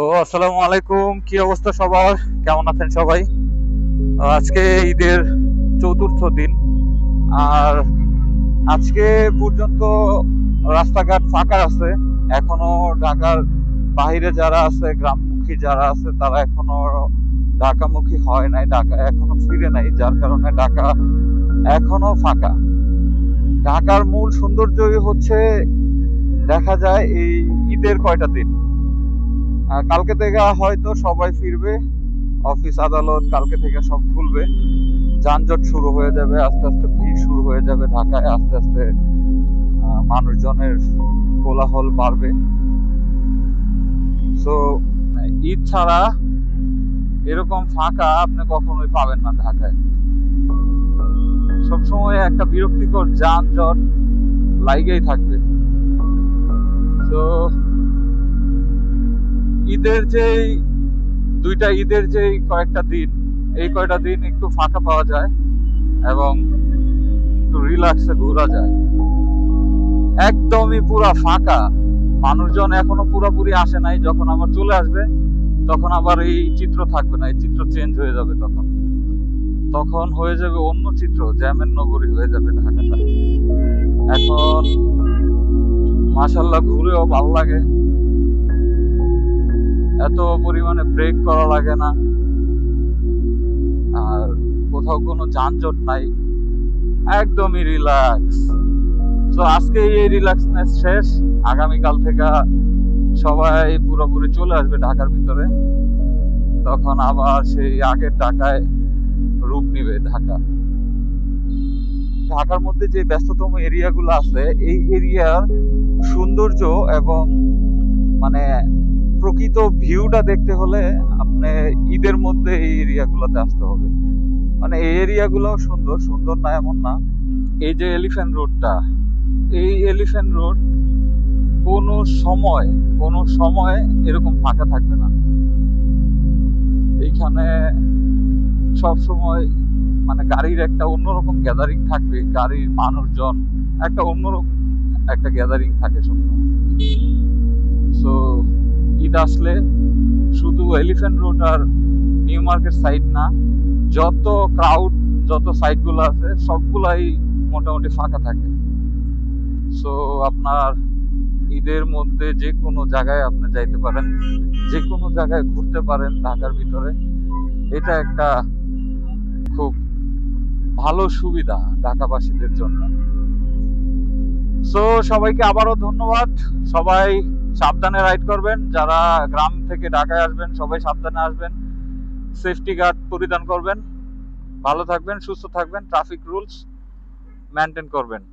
তো আসসালামু আলাইকুম, কি অবস্থা সবার? কেমন আছেন সবাই? আজকে ঈদের চতুর্থ দিন, আর আজকে পর্যন্ত রাস্তাঘাট ফাঁকা আছে। এখনও ঢাকার বাইরে যারা আছে, গ্রামমুখী যারা আছে, তারা এখনও ঢাকামুখী হয় নাই, ঢাকা এখনও ফিরে নাই, যার কারণে ঢাকা এখনও ফাঁকা। ঢাকার মূল সৌন্দর্যই হচ্ছে, দেখা যায় এই ঈদের কয়টা দিন। কালকে থেকে হয়তো সবাই ফিরবে। অফিস আদালত কালকে থেকে সব খুলবে। যানজট শুরু হয়ে যাবে, আস্তে আস্তে ভিড় শুরু হয়ে যাবে ঢাকায়। আস্তে আস্তে মানুষজনের কোলাহল বাড়বে। সো ঈদ ছাড়া এরকম ফাঁকা আপনি কখনোই পাবেন না ঢাকায়। সবসময় একটা বিরক্তিকর যানজট লাইগেই থাকবে। তো ঈদের যেই, দুইটা ঈদের যেই কয়েকটা দিন, এই কয়টা দিন একটু ফাঁকা পাওয়া যায় এবং একটু রিল্যাক্সে ঘোরা যায়। একদমই পুরা ফাঁকা। মানুষজন এখনও পুরোপুরি আসে নাই, যখন আবার চলে আসবে, তখন আবার এই চিত্র থাকবে না, এই চিত্র চেঞ্জ হয়ে যাবে তখন। তখন হয়ে যাবে অন্য চিত্র, জ্যামের নগরী হয়ে যাবে ঢাকাটা। এখন মাশাল্লাহ ঘুরেও ভালো লাগে। এত পরিমাণে ব্রেক করা লাগে না। আর কোথাও কোনো যানজট নাই। একদমই রিল্যাক্স তো আজকে এই রিল্যাক্সনেস শেষ। আগামীকাল থেকে সবাই পুরোপুরি চলে আসবে ঢাকার ভিতরে। তখন আবার সেই আগের ঢাকায় রূপ নিবে ঢাকা। ঢাকার মধ্যে যে ব্যস্ততম এরিয়াগুলো আছে, এই এরিয়ার সৌন্দর্য এবং মানে প্রকৃত ভিউটা দেখতে হলে আপনি ঈদের মধ্যে এই এরিয়াগুলোতে আসতে হবে। মানে এই এরিয়াগুলো সুন্দর সুন্দর না এমন না। এই যে এলিফ্যান্ট রোডটা এই এলিফ্যান্ট রোড কোনো সময় কোনো সময় এরকম ফাঁকা থাকবে না। এইখানে সব সময় মানে গাড়ির একটা অন্যরকম গ্যাদারিং থাকবে, গাড়ির মানুষজন, একটা অন্যরকম একটা গ্যাদারিং থাকে সবসময় ঈদ আসলে শুধু এলিফ্যান্ট রোড আর নিউ মার্কেট সাইড না, যত ক্রাউড যত সাইডগুলো আছে, সবগুলাই মোটামুটি ফাঁকা থাকে। সো আপনার ঈদের মধ্যে যে কোনো জায়গায় আপনি যাইতে পারেন, যে কোনো জায়গায় ঘুরতে পারেন ঢাকার ভিতরে। এটা একটা খুব ভালো সুবিধা ঢাকাবাসীদের জন্য। সো সবাইকে আবারও ধন্যবাদ। সবাই সাবধানে রাইড করবেন। যারা গ্রাম থেকে ঢাকায় আসবেন, সবাই সাবধানে আসবেন। সেফটি গার্ড পরিধান করবেন। ভালো থাকবেন, সুস্থ থাকবেন। ট্রাফিক রুলস মেনটেন করবেন।